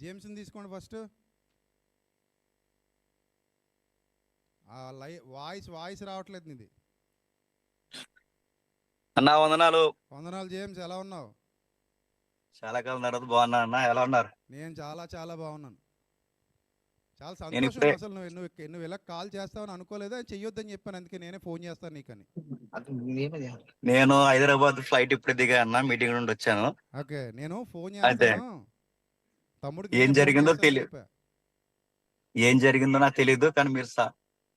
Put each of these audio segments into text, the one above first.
జేమ్స్ని తీసుకోండి ఫస్ట్ ఆ లై వాయిస్ వాయిస్ రావట్లేదు నీది. అన్నా వందనాలు. వందనాలు జేమ్స్ ఎలా ఉన్నావు? చాలా కాలం తర్వాత బాగున్నా అన్న ఎలా ఉన్నారు? నేను చాలా చాలా బాగున్నాను. చాలా సంతోషం అసలు నువ్వు నువ్వు నువ్వు ఇలా కాల్ చేస్తావని అనుకోలేదు? అని చెయ్యొద్దని చెప్పాను అందుకే నేనే ఫోన్ చేస్తాను నీకని. నేను హైదరాబాద్ ఫ్లైట్ ఇప్పుడు దిగా అన్న మీటింగ్ నుండి వచ్చాను. ఓకే నేను ఫోన్. చేస్తాను. తమ్ముడికి ఏం జరిగిందో చేస్తానని తెలి- చెప్పా. ఏం జరిగిందో నాకు తెలియదు కానీ మీరు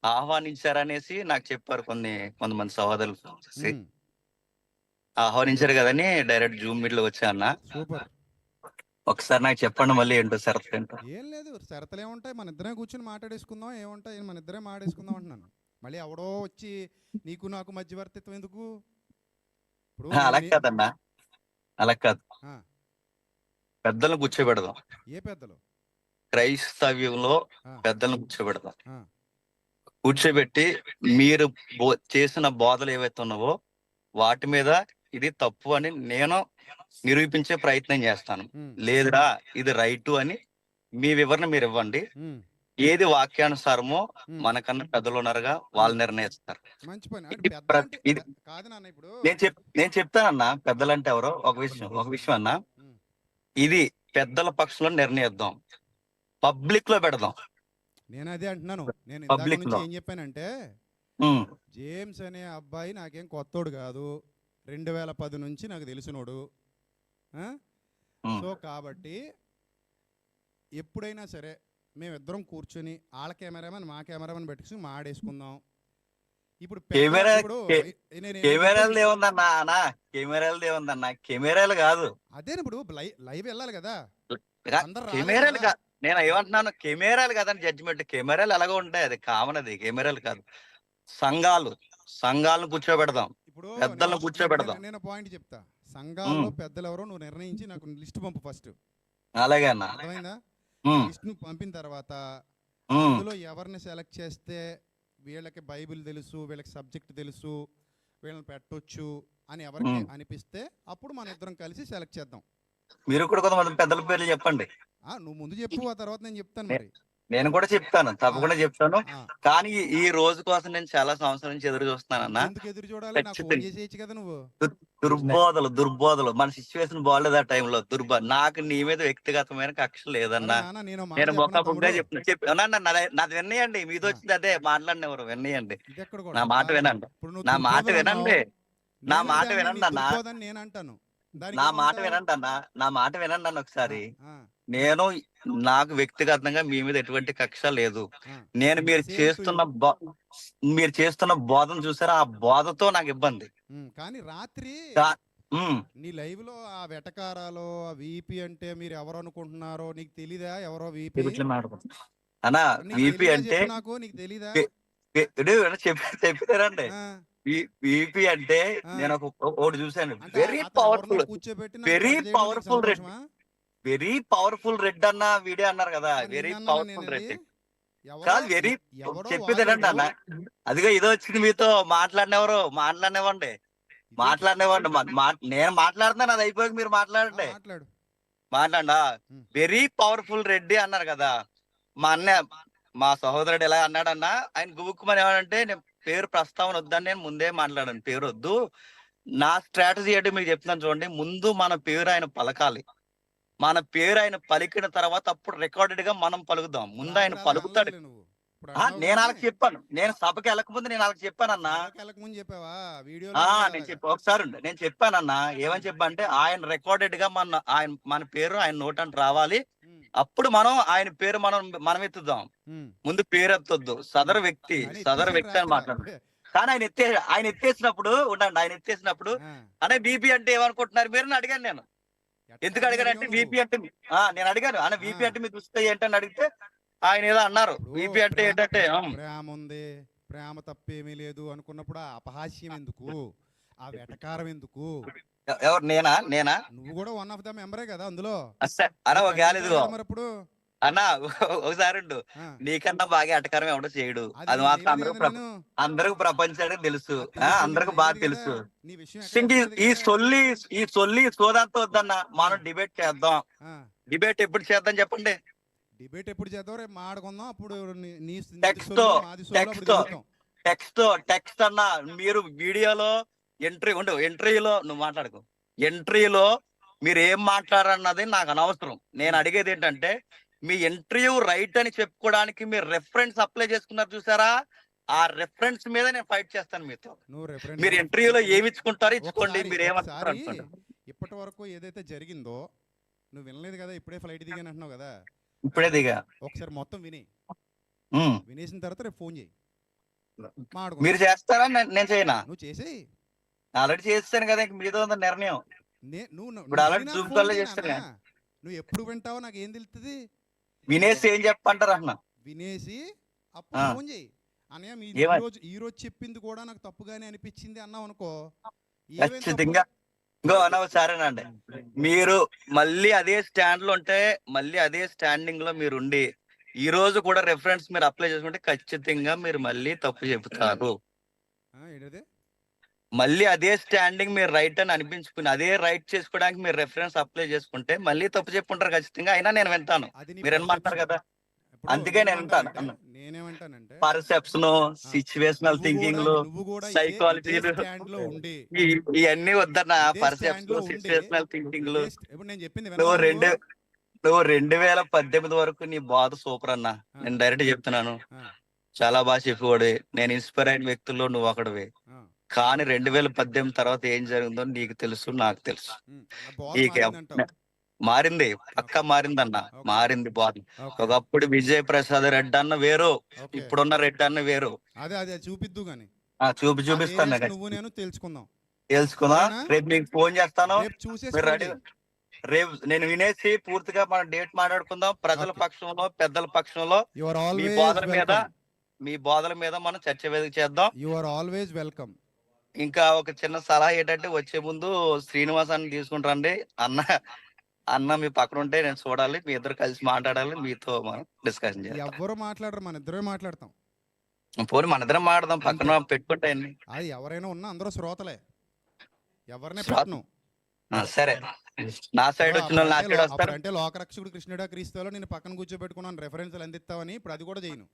ఆహ్వానించారనేసి నాకు చెప్పారు కొన్ని కొంతమంది సహోదరులు ఆహ్వానించారు కదని డైరెక్ట్ జూమ్ మీట్లో వచ్చా అన్న. ఒకసారి నాకు చెప్పండి మళ్ళీ ఏంటో షరతు ఏంటో. ఏం లేదు షరతులు ఏముంటాయి? మన ఇద్దరే కూర్చొని మాట్లాడేసుకుందాం ఏముంటాయి? మన ఇద్దరే మాట్లాడేసుకుందాం అంటున్నాను. మళ్ళీ ఎవడో వచ్చి నీకు నాకు మధ్యవర్తిత్వం ఎందుకు? అలా కాదన్నా. అలా కాదు. పెద్దలను కూర్చోబెడదాం. ఏ పెద్దలు? క్రైస్తవ్యంలో పెద్దలను కూర్చోబెడదాం. కూర్చోబెట్టి మీరు చేసిన బోధలు ఏవైతే ఉన్నావో వాటి మీద ఇది తప్పు అని నేను నిరూపించే ప్రయత్నం చేస్తాను. లేదురా ఇది రైటు అని మీ వివరణ మీరు ఇవ్వండి. ఏది వాక్యానుసారమో. మనకన్నా పెద్దలు ఉన్నారుగా వాళ్ళు నిర్ణయిస్తారు. అంటే అంటే నేను చెప్ నేను చెప్తానన్నా పెద్దలంటే ఎవరో? ఒక విషయం ఒక విషయం అన్నా. ఇది పెద్దల పక్షంలో నిర్ణయిద్దాం. పబ్లిక్లో పెడదాం. నేను అదే అంటున్నాను. నేను లో. ఏం చెప్పానంటే జేమ్స్ అనే అబ్బాయి నాకేం కొత్తోడు కాదు. రెండు వేల పది నుంచి నాకు తెలిసినోడు. సో కాబట్టి ఎప్పుడైనా సరే మేమిద్దరం కూర్చొని వాళ్ళ కెమెరామెన్ మా కెమెరామెన్ పెట్టుకుని మాడేసుకుందాం. ఇప్పుడు కెమెరా- కెమెరాలు ఏముందన్నా అన్నా. కెమెరాలు ఏముందన్నా కెమెరాలు కాదు. అదే ఇప్పుడు లైవ్ వెళ్ళాలి కదా. కెమెరాలు కదా. కాదు నేను ఏమంటున్నాను కెమెరాలు కాదని జడ్జిమెంట్ కెమెరాలు ఎలాగో ఉంటాయి అది కామన్ అది కెమెరాలు కాదు. సంఘాలు సంఘాలను కూర్చోబెడదాం. ఇప్పుడు పెద్దలను కూర్చోబెడదాం. నేను- పాయింట్ చెప్తా. సంఘాల్లో పెద్దలు ఎవరో నువ్వు నిర్ణయించి నాకు లిస్ట్ పంపు ఫస్ట్ అలాగే అన్న. లిస్ట్ పంపిన తర్వాత అందులో ఎవరిని సెలెక్ట్ చేస్తే వీళ్ళకి బైబిల్ తెలుసు వీళ్ళకి సబ్జెక్ట్ తెలుసు వీళ్ళని పెట్టొచ్చు అని ఎవరికి. అనిపిస్తే అప్పుడు మన ఇద్దరం కలిసి సెలెక్ట్ చేద్దాం. మీరు కూడా కొంతమంది పెద్దల పేర్లు చెప్పండి. నువ్వు ముందు చెప్పు ఆ తర్వాత నేను చెప్తాను మరి. నేను కూడా చెప్తాను తప్పకుండా చెప్తాను. కానీ ఈ- రోజు కోసం నేను చాలా సంవత్సరాల నుంచి ఎదురు కదా నువ్వు. దుర్బోధలు దుర్బోధలు. మన సిచ్యువేషన్ బాగాలేదు ఆ టైంలో దుర్బ నాకు నీ మీద వ్యక్తిగతమైన కక్ష లేదన్నా. నేను మాట నేను చెప్పనా మొక్క బుగ్గా తమ్ముడు? చెప్తున్నా చెప్పి అన్నా, అన్నా, నాది విన్నయండి మీది వచ్చింది అదే మాట్లాడినెవరు విన్నయండి ఎక్కడ నా మాట? వినండి. నా మాట వినండి. నా మాట అన్నా, వినండి అన్నా. నా మాట? వినండి అన్న. నా మాట వినండి అన్న ఒకసారి. నేను నాకు వ్యక్తిగతంగా మీ మీద ఎటువంటి కక్ష లేదు. నేను మీరు చేస్తున్న మీరు చేస్తున్న బోధన చూసారా? ఆ బోధతో నాకు ఇబ్బంది. కానీ రాత్రి నీ లైవ్లో ఆ వెటకారాలు ఆ వీపీ అంటే మీరు ఎవరు అనుకుంటున్నారో నీకు తెలీదా? ఎవరో వీపీ అన్నా విపి అంటే నాకు నీకు తెలీదా? చెప్పారండి విపి అంటే. నేను ఒక ఒకటి అంటే వెరీ పవర్ఫుల్ ఎవరినో కూర్చోబెట్టి వెరీ పవర్ఫుల్ రెడ్ అన్న వీడియో అన్నారు కదా. Very powerful red. కాదు వెరీ చెప్పేదేనండి అన్న. అదిగో ఇదో వచ్చింది మీతో మాట్లాడినెవరు మాట్లాడినవ్వండి. మాట్లాడినవ్వండి నేను మాట్లాడుతున్నాను అది అయిపోయాక మీరు మాట్లాడండి. మాట్లాడు. వెరీ పవర్ఫుల్ రెడ్డి అన్నారు కదా. మా అన్న మా సహోదరుడు ఎలా అన్నాడన్నా ఆయన గుబుక్కుమని ఏమంటే నేను పేరు ప్రస్తావన వద్దని నేను ముందే మాట్లాడాను పేరు వద్దు. నా స్ట్రాటజీ అంటే మీకు చెప్తున్నాను చూడండి ముందు మన పేరు ఆయన పలకాలి. మన పేరు ఆయన పలికిన తర్వాత అప్పుడు రికార్డెడ్గా మనం పలుకుదాం. ముందు ఆయన పలుకుతాడు. నేను వాళ్ళకి చెప్పాను. నేను సభకి వెళ్ళకముందు నేను వాళ్ళకి వీడియో ఆ నేను చెప్పి. ఒకసారి. నేను చెప్పానన్నా. ఏమని చెప్పా అంటే ఆయన రికార్డెడ్గా మన ఆయన మన పేరు ఆయన నోట్ అంటే రావాలి. అప్పుడు మనం ఆయన పేరు మనం మనం ఎత్తుదాం. ముందు పేరు ఎత్తొద్దు. సదరు వ్యక్తి సదరు వ్యక్తి అని మాట్లాడు. కానీ ఆయన ఎత్తే ఆయన ఎత్తేసినప్పుడు ఉండండి ఆయన ఎత్తేసినప్పుడు అనే బీపీ అంటే ఏమనుకుంటున్నారు మీరు అడిగాను నేను. ఎందుకు అడిగానంటే బీపీ అంటే నేను అడిగాను. అన్న బీపీ ఆ. అంటే మీ దుస్తులు ఏంటని అడిగితే ఆయన ఏదో అన్నారు. బీపీ అంటే ఏంటంటే ఆ, ప్రేమ. ఉంది. ప్రేమ తప్పేమీ లేదు అనుకున్నప్పుడు ఆ అపహాస్యం ఎందుకు? ఆ వెటకారం ఎందుకు? ఎవరు? నేనా? నేనా? నువ్వు కూడా వన్ ఆఫ్ ద మెంబరే కదా అందులో. అన్న ఒక మరి ఇప్పుడు అన్న ఒకసారి నీకన్నా బాగా అటకారం ఎవడో చేయడు. అది మాత్రం అందరూ. అందరికి ప్రపంచానికి తెలుసు. అందరికి బాగా తెలుసు. ఈ-. సొల్లి ఈ సొల్లి సోదంతా వద్దన్న మనం డిబేట్ చేద్దాం. డిబేట్ ఎప్పుడు చేద్దాం చెప్పండి? డిబేట్ ఎప్పుడు చేద్దాం రేపు మాడుకుందాం అప్పుడు text. తిరుగుతాం. టెక్స్ట్ టెక్స్ట్ అన్న మీరు వీడియోలో ఎంట్రీ ఉండు ఎంట్రీలో నువ్వు మాట్లాడుకో. ఎంట్రీలో మీరు ఏం మాట్లాడన్నది నాకు అనవసరం. నేను అడిగేది ఏంటంటే మీ ఇంటర్వ్యూ రైట్ అని చెప్పుకోవడానికి మీరు రెఫరెన్స్ అప్లై చేసుకున్నారు చూసారా? ఆ రెఫరెన్స్ మీద నేను ఫైట్ చేస్తాను మీతో. మీరు. ఇంటర్వ్యూలో ఏమి ఇచ్చుకుంటారో ఇచ్చుకోండి మీరు ఏమంటారు ఇప్పటి వరకు ఏదైతే జరిగిందో నువ్వు వినలేదు కదా ఇప్పుడే ఫ్లైట్ దిగాను అంటున్నావు కదా. ఇప్పుడే దిగా. ఒకసారి మొత్తం విని. వినేసిన తర్వాత రేపు ఫోన్ చేయి. మీరు చేస్తారా? నేను- చేయనా? నువ్వు చేసేయి. ఆల్రెడీ చేస్తాను కదా ఇంక మీతో ఉంది నిర్ణయం. నువ్వు చేయి చేస్తానుగా. నాన్న. నువ్వు ఎప్పుడు వింటావో నాకు ఏం తెలుస్తుంది వినేసి ఏం చెప్పంటారు అన్న వినేసి అప్పుడు. ఫోన్ చేయి అన్నయ్య మీ? ఈ రోజు ఈ రోజు చెప్పింది కూడా నాకు తప్పుగానే అనిపించింది అన్నావు అనుకో? ఖచ్చితంగా ఇంకో అన్న సరేనండి మీరు మళ్ళీ అదే స్టాండ్లో ఉంటే మళ్ళీ అదే స్టాండింగ్లో మీరు ఉండి ఈ రోజు కూడా రెఫరెన్స్ మీరు అప్లై చేసుకుంటే ఖచ్చితంగా మీరు మళ్ళీ తప్పు చెబుతారు మళ్ళీ అదే స్టాండింగ్ మీరు రైట్ అని అనిపించుకుని అదే రైట్ చేసుకోవడానికి మీరు రెఫరెన్స్ అప్లై చేసుకుంటే మళ్ళీ తప్పు చెప్పుంటారు ఖచ్చితంగా. అయినా నేను వింటాను. మీరు ఏమంటారు. కదా? అందుకే నేను వింటాను. నేనేమంటానంటే పర్సెప్షన్ సిచ్యువేషనల్ థింకింగ్ ఈ- ఇవన్నీ వద్దన్న పర్సెప్షన్ సిచ్యువేషనల్ థింకింగ్లో నేను చెప్పింది నువ్వు రెండు నువ్వు? రెండు వేల పద్దెనిమిది వరకు నీ బాధ సూపర్ అన్న. నేను డైరెక్ట్ చెప్తున్నాను. చాలా బాగా చెప్పేవాడు. నేను ఇన్స్పైర్ అయిన వ్యక్తుల్లో నువ్వు ఒకడివి. కానీ రెండు వేల పద్దెనిమిది తర్వాత ఏం జరిగిందో నీకు తెలుసు నాకు తెలుసు ఈ. మారింది పక్క మారిందన్న Okay. మారింది బాధ ఒకప్పుడు విజయ్ ప్రసాద్ రెడ్డి అన్న వేరు. ఇప్పుడున్న రెడ్డి అన్న వేరు అదే అదే చూపిద్దు గాని చూపి చూపిస్తాను నేను. నువ్వు నేను తెలుసుకుందాం తెలుసుకుందా? రేపు నీకు ఫోన్ చేస్తాను రేపు నేను వినేసి పూర్తిగా మన డేట్ మాట్లాడుకుందాం ప్రజల. పక్షంలో పెద్దల పక్షంలో మీ బోధన మీద. మీ బోధల మీద మనం చర్చ వేదిక చేద్దాం You are always welcome. ఇంకా ఒక చిన్న సలహా ఏంటంటే వచ్చే ముందు శ్రీనివాస్ అని తీసుకుంటారండి అన్న అన్న మీ పక్కన ఉంటే నేను చూడాలి. మీ ఇద్దరు కలిసి మాట్లాడాలి. మీతో మనం డిస్కషన్ చేయాలి. ఎవ్వరు మాట్లాడరు. మన ఇద్దరే మాట్లాడతాం. పోనీ మన ఇద్దరం మాట్లాడదాం. పక్కన పెట్టుకుంటే అన్ని. అది ఎవరైనా ఉన్నా అందరూ శ్రోతలే. ఎవరినే పెట్టను. సరే. నా సైడ్ వచ్చిన వాళ్ళు నా సైడ్ వస్తారు. అంటే లోకరక్షకుడు కృష్ణుడా క్రీస్తులో నేను పక్కన కూర్చోబెట్టుకున్నాను. రెఫరెన్స్లు అందిస్తావని ఇప్పుడు అది కూడా చేయను.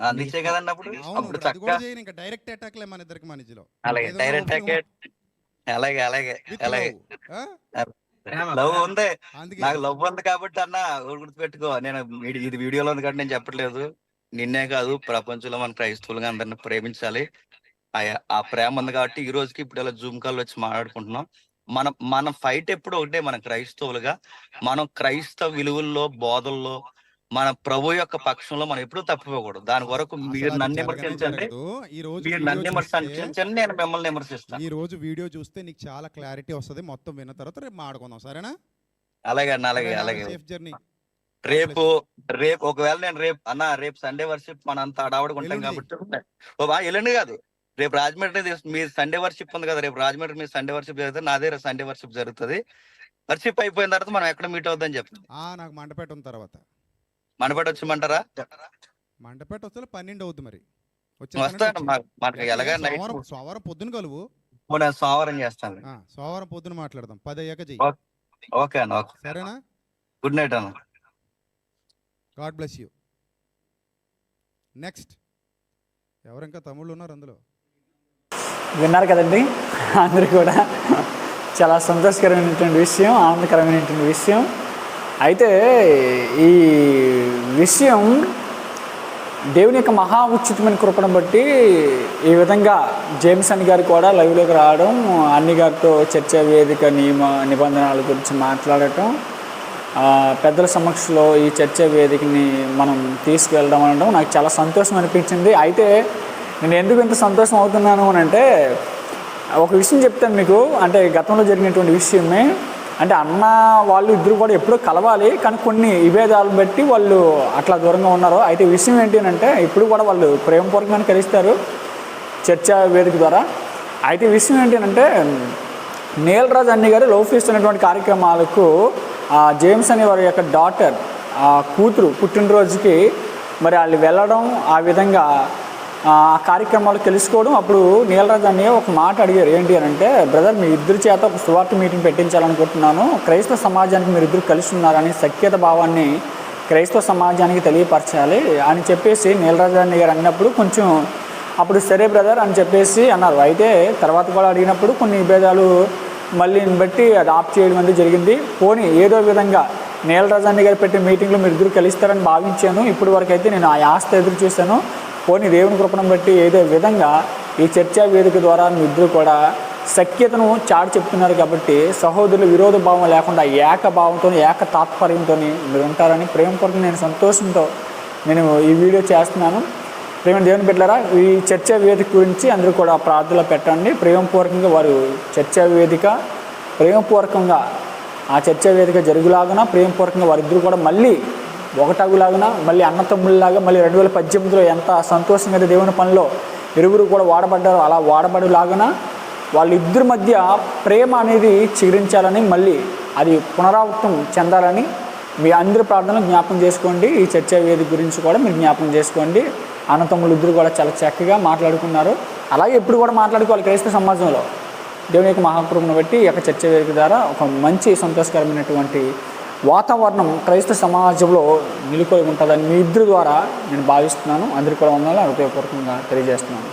అందించే కదండి అప్పుడు చక్కగా ఇంకా డైరెక్ట్ అటాక్ లే మన ఇద్దరికి అలాగే డైరెక్ట్గా అలాగే అలాగే అలాగే? లవ్ ఉంది. నాకు లవ్ ఉంది కాబట్టి అన్న గుర్తుపెట్టుకో. నేను ఇది వీడియోలో ఉంది కాబట్టి నేను చెప్పట్లేదు. నిన్నే కాదు ప్రపంచంలో మన క్రైస్తవులుగా అందరిని ప్రేమించాలి. ఆ- ఆ ప్రేమ ఉంది కాబట్టి ఈ రోజుకి ఇప్పుడు ఇలా జూమ్ కాల్ వచ్చి మాట్లాడుకుంటున్నాం. మనం మన ఫైట్ ఎప్పుడు ఒకటే మన క్రైస్తవులుగా. మనం క్రైస్తవ విలువల్లో బోధల్లో మన ప్రభు యొక్క పక్షంలో మనం ఎప్పుడూ తప్పిపోకూడదు. దాని వరకు మీరు నన్ను విమర్శించండి జరగదు. ఈ రోజు మీరు నన్ను విమర్శించండి నేను మిమ్మల్ని విమర్శిస్తాను. ఈ రోజు వీడియో చూస్తే నీకు చాలా క్లారిటీ వస్తది. మొత్తం విన్న తర్వాత రేపు మాడుకుందాం సరేనా? అలాగే అన్న అలాగే అలాగే. జర్నీ రేపు రేపు ఒకవేళ నేను రేపు అన్న రేపు సండే వర్షిప్ మన అంత ఎల్లుండి. కాబట్టి ఓ బా ఎల్లుండి కాదు. రేపు రాజమండ్రి మీ సండే వర్షిప్ ఉంది కదా. రేపు రాజమండ్రి మీ సండే వర్షిప్ జరుగుతుంది. నాదే సండే వర్షిప్ జరుగుతుంది. వర్షిప్ అయిపోయిన తర్వాత మనం ఎక్కడ మీట్ అవుద్దని చెప్తాం. నాకు మండపేట ఉన్న తర్వాత. మనపేట వచ్చిమంటారా మండపేట వస్తే పన్నెండు అవుద్ది మరి. వస్తాను మా- మనకి ఎలాగా నైట్ సోమవారం పొద్దున కలువు. నేను సోమవారం చేస్తాను. ఆ, సోమవారం పొద్దున మాట్లాడదాం. పది అయ్యాక చెయ్యి. ఓకే. ఓకే అన్న ఓకే. సరేనా? గుడ్ నైట్ అన్న. God bless you. నెక్స్ట్. ఎవరు ఇంకా తమ్ముళ్ళు ఉన్నారు అందులో? విన్నారు కదండి. అందరూ కూడా చాలా సంతోషకరమైనటువంటి విషయం ఆనందకరమైనటువంటి విషయం. అయితే ఈ విషయం దేవుని యొక్క మహా ఉచితమైన కృపను బట్టి ఈ విధంగా జేమ్స్ అని గారు కూడా లైవ్లోకి రావడం అన్ని గారితో చర్చా వేదిక నియమ నిబంధనల గురించి మాట్లాడటం పెద్దల సమక్షంలో ఈ చర్చా వేదికని మనం తీసుకువెళ్ళడం అనడం నాకు చాలా సంతోషం అనిపించింది. అయితే నేను ఎందుకు ఇంత సంతోషం అవుతున్నాను అని అంటే ఒక విషయం చెప్తాను మీకు. అంటే గతంలో జరిగినటువంటి విషయమే అంటే అన్న వాళ్ళు ఇద్దరు కూడా ఎప్పుడూ కలవాలి కానీ కొన్ని విభేదాలను బట్టి వాళ్ళు అట్లా దూరంగా ఉన్నారు. అయితే విషయం ఏంటి అంటే ఇప్పుడు కూడా వాళ్ళు ప్రేమపూర్వకంగా కలిస్తారు చర్చా వేదిక ద్వారా. అయితే విషయం ఏంటి అంటే నీలరాజు అన్ని గారు లవ్ ఫీస్ట్ అనేటువంటి కార్యక్రమాలకు ఆ జేమ్స్ అనే వారి యొక్క డాటర్ ఆ కూతురు పుట్టినరోజుకి మరి వాళ్ళు వెళ్ళడం ఆ విధంగా ఆ కార్యక్రమాలు తెలుసుకోవడం అప్పుడు నీలరాజు అన్నయ్య ఒక మాట అడిగారు. ఏంటి అని అంటే బ్రదర్ మీ ఇద్దరి చేత ఒక సువార్త మీటింగ్ పెట్టించాలనుకుంటున్నాను. క్రైస్తవ సమాజానికి మీరు ఇద్దరు కలిసి ఉన్నారని సఖ్యత భావాన్ని క్రైస్తవ సమాజానికి తెలియపరచాలి అని చెప్పేసి నీలరాజు అన్నయ్య గారు అన్నప్పుడు కొంచెం అప్పుడు సరే బ్రదర్ అని చెప్పేసి అన్నారు. అయితే తర్వాత కూడా అడిగినప్పుడు కొన్ని విభేదాలు మళ్ళీ బట్టి అది ఆప్ చేయడం అనేది జరిగింది. పోనీ ఏదో విధంగా నీలరాజాన్ని గారు పెట్టిన మీటింగ్లో మీరు ఇద్దరు కలుస్తారని భావించాను. ఇప్పటివరకు వరకు అయితే నేను ఆ ఆస్తి ఎదురు చూశాను. పోనీ దేవుని కృపణం బట్టి ఏదో విధంగా ఈ చర్చా వేదిక ద్వారా మీ ఇద్దరు కూడా సఖ్యతను చాటి చెప్తున్నారు కాబట్టి సహోదరులు విరోధ భావం లేకుండా ఏక భావంతో ఏక తాత్పర్యంతో మీరు ఉంటారని ప్రేమపూర్వకంగా నేను సంతోషంతో నేను ఈ వీడియో చేస్తున్నాను. ప్రేమ దేవుని బిడ్డలారా ఈ చర్చా వేదిక గురించి అందరూ కూడా ప్రార్థనలో పెట్టండి. ప్రేమపూర్వకంగా వారు చర్చా వేదిక ప్రేమపూర్వకంగా ఆ చర్చా వేదిక జరుగులాగున ప్రేమపూర్వకంగా వారిద్దరు కూడా మళ్ళీ ఒకటగులాగున మళ్ళీ అన్నతమ్ముళ్ళలాగా మళ్ళీ రెండు వేల పద్దెనిమిదిలో ఎంత సంతోషంగా అయితే దేవుని పనిలో ఇరువురు కూడా వాడబడ్డారో అలా వాడబడిలాగున వాళ్ళిద్దరి మధ్య ప్రేమ అనేది చిగురించాలని మళ్ళీ అది పునరావృతం చెందాలని మీ అందరి ప్రార్థనలు జ్ఞాపకం చేసుకోండి. ఈ చర్చా వేదిక గురించి కూడా మీరు జ్ఞాపకం చేసుకోండి. అన్నతమ్ములు ఇద్దరు కూడా చాలా చక్కగా మాట్లాడుకున్నారు. అలాగే ఎప్పుడు కూడా మాట్లాడుకోవాలి క్రైస్తవ సమాజంలో. దేవుని యొక్క మహాకృపను బట్టి ఈ యొక్క చర్చ వేదిక ద్వారా ఒక మంచి సంతోషకరమైనటువంటి వాతావరణం క్రైస్తవ సమాజంలో నిలుకొని ఉంటుందని మీ ఇద్దరి ద్వారా నేను భావిస్తున్నాను. అందరికీ కూడా ఉండాలని హృదయపూర్వకంగా తెలియజేస్తున్నాను.